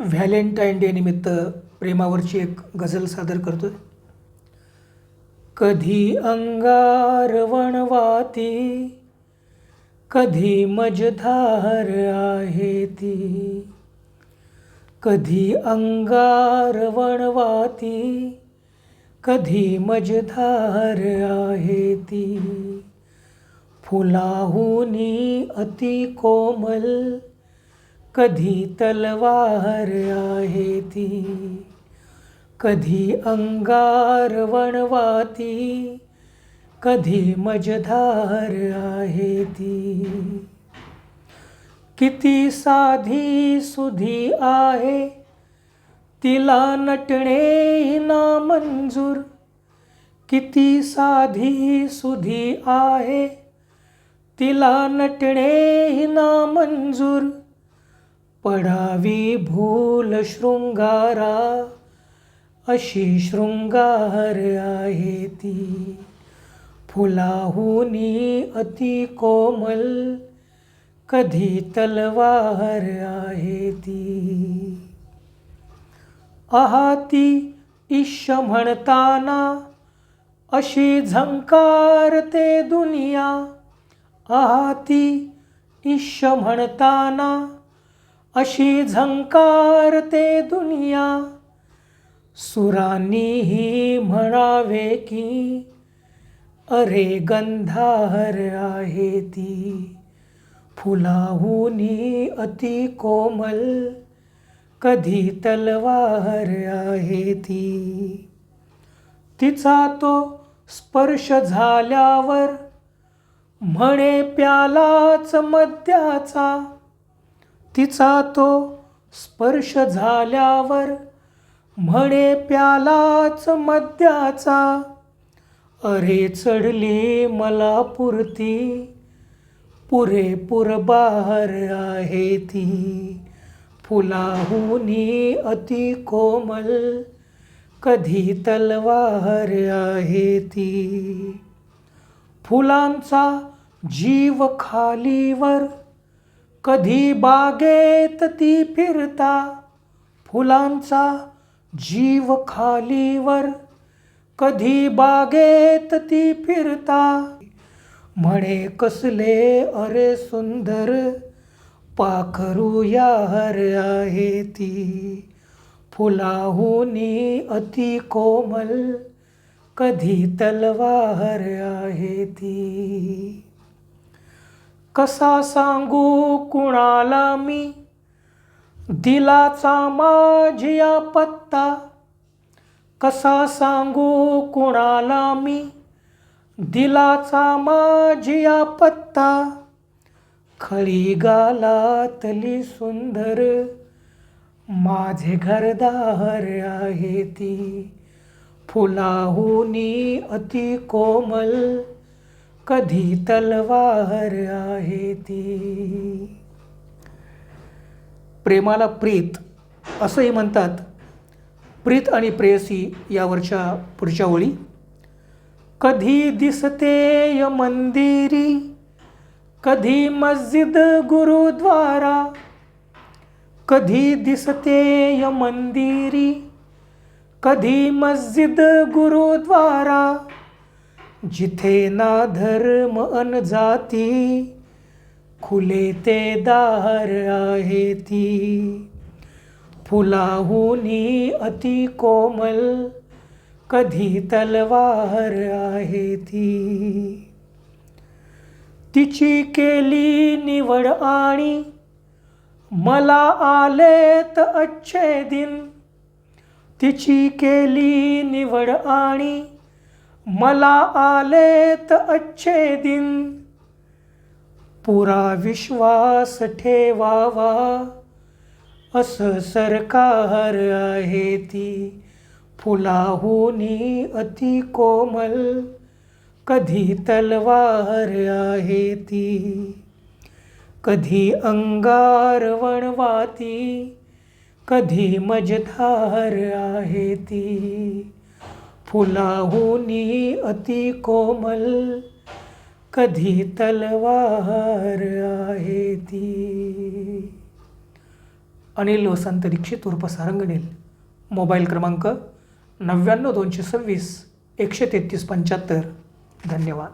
Valentine day निमित्त प्रेमावरची एक गझल सादर करतो कधी अंगार वणवाती कधी मजधार आहे ती कधी अंगार वणवाती कधी मजधार आहे ती. फुलाहुनी अति कोमल कधी तलवार आहे ती कधी अंगार वणवाती कधी मजधार आहे ती. किती साधी सुधी आहे तिला नटणे ना मंजूर किती साधी सुधी आहे तिला नटणे ना मंजूर पडावी भूल शृंगारा अशी शृंगार आहे ती. फुलाहुनी अति कोमल कधी तलवार आहे ती. आहाती ईश म्हणताना अशी झंकारते दुनिया. आहाती ईश म्हणताना अशी झंकारते दुनिया. सुरांनीही म्हणावे की अरे गंधार आहे ती. फुलाहुनी अति कोमल. कधी तलवार आहे ती. तिचा तो स्पर्श झाल्यावर म्हणे प्यालाच मद्याचा. तिचा तो स्पर्श झाल्यावर म्हणे प्यालाच मद्याचा. अरे चढली मला पुरती पुरेपूर बाहर आहे ती. फुलाहुनी अति कोमल कधी तलवार आहे ती. फुलांचा जीव खालीवर कधी बागेत ती फिरता फुलांचा जीव खालीवर. कधी बागेत ती फिरता म्हणे कसले अरे सुंदर पाखरू यार आहे ती. फुलाहुनी अति कोमल कधी तलवार आहे ती. कसा सांगू कुणाला मी? दिलाचा माझिया पत्ता. कसा सांगू कुणाला मी? दिलाचा माझिया पत्ता. खळी गालातली सुंदर माझे घरदार आहे ती. फुलाहुनी अति कोमल कधी तलवार आहे ती. प्रेमाला प्रीत असंही म्हणतात. प्रीत आणि प्रेयसी यावरच्या पुढच्या ओळी. कधी दिसते य मंदिरी कधी मस्जिद गुरुद्वारा कधी दिसते य मंदिरी कधी मस्जिद गुरुद्वारा जिथे ना धर्म अन जाती खुले ते दार आहे ती. फुलाहुनी अति कोमल कधी तलवार आहे ती. तिची केली निवड आणि मला आलेत अच्छे दिन. तिची केली निवड आणि मला आलेत अच्छे दिन. पुरा विश्वास ठेवावा. असं सरकार आहे ती. फुलाहुनी अति कोमल. कधी तलवार आहे ती. कधी अंगार वणवाती. कधी मजधार आहे ती. फुलाहुनी अति कोमल कधी तलवार आहे ती. अनिल वसंत दीक्षित उर्फ सारंगणील. मोबाईल क्रमांक नव्याण्णव दोनशे सव्वीस एकशे तेहतीस पंच्याहत्तर. धन्यवाद.